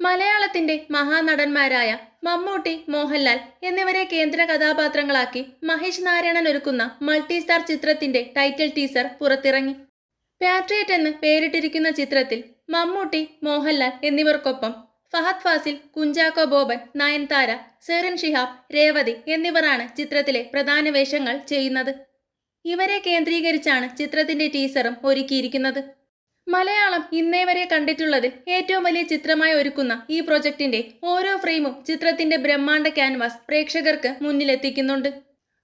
മലയാളത്തിന്റെ മഹാനടന്മാരായ മമ്മൂട്ടി മോഹൻലാൽ എന്നിവരെ കേന്ദ്ര കഥാപാത്രങ്ങളാക്കി മഹേഷ് നാരായണൻ ഒരുക്കുന്ന മൾട്ടി സ്റ്റാർ ചിത്രത്തിന്റെ ടൈറ്റിൽ ടീസർ പുറത്തിറങ്ങി. പാട്രിയറ്റ് എന്ന് പേരിട്ടിരിക്കുന്ന ചിത്രത്തിൽ മമ്മൂട്ടി മോഹൻലാൽ എന്നിവർക്കൊപ്പം ഫഹദ് ഫാസിൽ കുഞ്ചാക്കോ ബോബൻ നയൻതാര സെറിൻ ഷിഹാബ് രേവതി എന്നിവരാണ് ചിത്രത്തിലെ പ്രധാന വേഷങ്ങൾ ചെയ്യുന്നത്. ഇവരെ കേന്ദ്രീകരിച്ചാണ് ചിത്രത്തിന്റെ ടീസറും ഒരുക്കിയിരിക്കുന്നത്. മലയാളം ഇന്നേ വരെ കണ്ടിട്ടുള്ളതിൽ ഏറ്റവും വലിയ ചിത്രമായി ഒരുക്കുന്ന ഈ പ്രൊജക്ടിന്റെ ഓരോ ഫ്രെയിമും ചിത്രത്തിന്റെ ബ്രഹ്മാണ്ഡ ക്യാൻവാസ് പ്രേക്ഷകർക്ക് മുന്നിലെത്തിക്കുന്നുണ്ട്.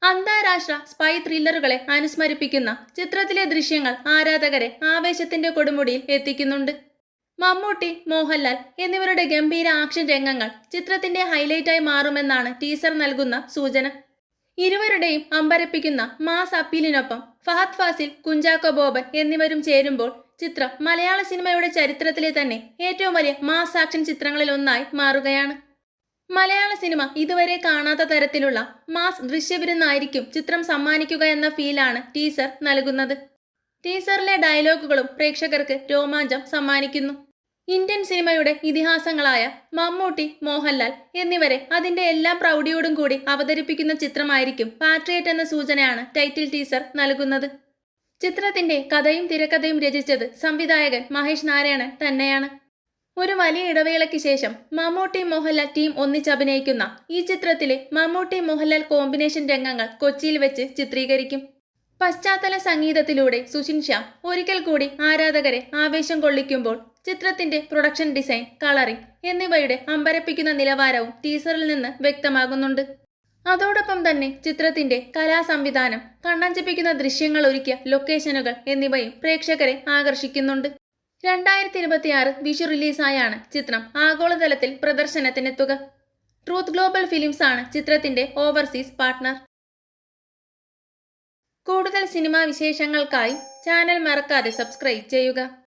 അന്താരാഷ്ട്ര സ്പൈ ത്രില്ലറുകളെ അനുസ്മരിപ്പിക്കുന്ന ചിത്രത്തിലെ ദൃശ്യങ്ങൾ ആരാധകരെ ആവേശത്തിന്റെ കൊടുമുടിയിൽ എത്തിക്കുന്നുണ്ട്. മമ്മൂട്ടി മോഹൻലാൽ എന്നിവരുടെ ഗംഭീര ആക്ഷൻ രംഗങ്ങൾ ചിത്രത്തിന്റെ ഹൈലൈറ്റായി മാറുമെന്നാണ് ടീസർ നൽകുന്ന സൂചന. ഇരുവരുടെയും അമ്പരപ്പിക്കുന്ന മാസ് അപ്പീലിനൊപ്പം ഫഹദ് ഫാസിൽ കുഞ്ചാക്കോ ബോബൻ എന്നിവരും ചേരുമ്പോൾ ചിത്രം മലയാള സിനിമയുടെ ചരിത്രത്തിലെ തന്നെ ഏറ്റവും വലിയ മാസ് ആക്ഷൻ ചിത്രങ്ങളിൽ ഒന്നായി മാറുകയാണ്. മലയാള സിനിമ ഇതുവരെ കാണാത്ത തരത്തിലുള്ള മാസ് ദൃശ്യവിരുന്നായിരിക്കും ചിത്രം സമ്മാനിക്കുക എന്ന ഫീലാണ് ടീസർ നൽകുന്നത്. ടീസറിലെ ഡയലോഗുകളും പ്രേക്ഷകർക്ക് രോമാഞ്ചം സമ്മാനിക്കുന്നു. ഇന്ത്യൻ സിനിമയുടെ ഇതിഹാസങ്ങളായ മമ്മൂട്ടി മോഹൻലാൽ എന്നിവരെ അതിന്റെ എല്ലാ പ്രൗഢിയോടും കൂടി അവതരിപ്പിക്കുന്ന ചിത്രമായിരിക്കും പാട്രിയറ്റ് എന്ന സൂചനയാണ് ടൈറ്റിൽ ടീസർ നൽകുന്നത്. ചിത്രത്തിന്റെ കഥയും തിരക്കഥയും രചിച്ചത് സംവിധായകൻ മഹേഷ് നാരായണൻ തന്നെയാണ്. ഒരു വലിയ ഇടവേളയ്ക്ക് ശേഷം മമ്മൂട്ടി മോഹൻലാൽ ടീം ഒന്നിച്ചഭിനയിക്കുന്ന ഈ ചിത്രത്തിലെ മമ്മൂട്ടി മോഹൻലാൽ കോമ്പിനേഷൻ രംഗങ്ങൾ കൊച്ചിയിൽ വെച്ച് ചിത്രീകരിക്കും. പശ്ചാത്തല സംഗീതത്തിലൂടെ സുഷിൻ ശ്യാം ഒരിക്കൽ കൂടി ആരാധകരെ ആവേശം കൊള്ളിക്കുമ്പോൾ ചിത്രത്തിന്റെ പ്രൊഡക്ഷൻ ഡിസൈൻ കളറിംഗ് എന്നിവയുടെ അമ്പരപ്പിക്കുന്ന നിലവാരവും ടീസറിൽ നിന്ന് വ്യക്തമാകുന്നുണ്ട്. അതോടൊപ്പം തന്നെ ചിത്രത്തിന്റെ കലാസംവിധാനം കണ്ണഞ്ചിപ്പിക്കുന്ന ദൃശ്യങ്ങൾ ഒരുക്കിയ ലൊക്കേഷനുകൾ എന്നിവയും പ്രേക്ഷകരെ ആകർഷിക്കുന്നുണ്ട്. രണ്ടായിരത്തി ഇരുപത്തിയാറ് വിഷു റിലീസായാണ് ചിത്രം ആഗോളതലത്തിൽ പ്രദർശനത്തിനെത്തുക. ട്രൂത്ത് ഗ്ലോബൽ ഫിലിംസ് ആണ് ചിത്രത്തിന്റെ ഓവർസീസ് പാർട്ട്ണർ. കൂടുതൽ സിനിമാ വിശേഷങ്ങൾക്കായി ചാനൽ മറക്കാതെ സബ്സ്ക്രൈബ് ചെയ്യുക.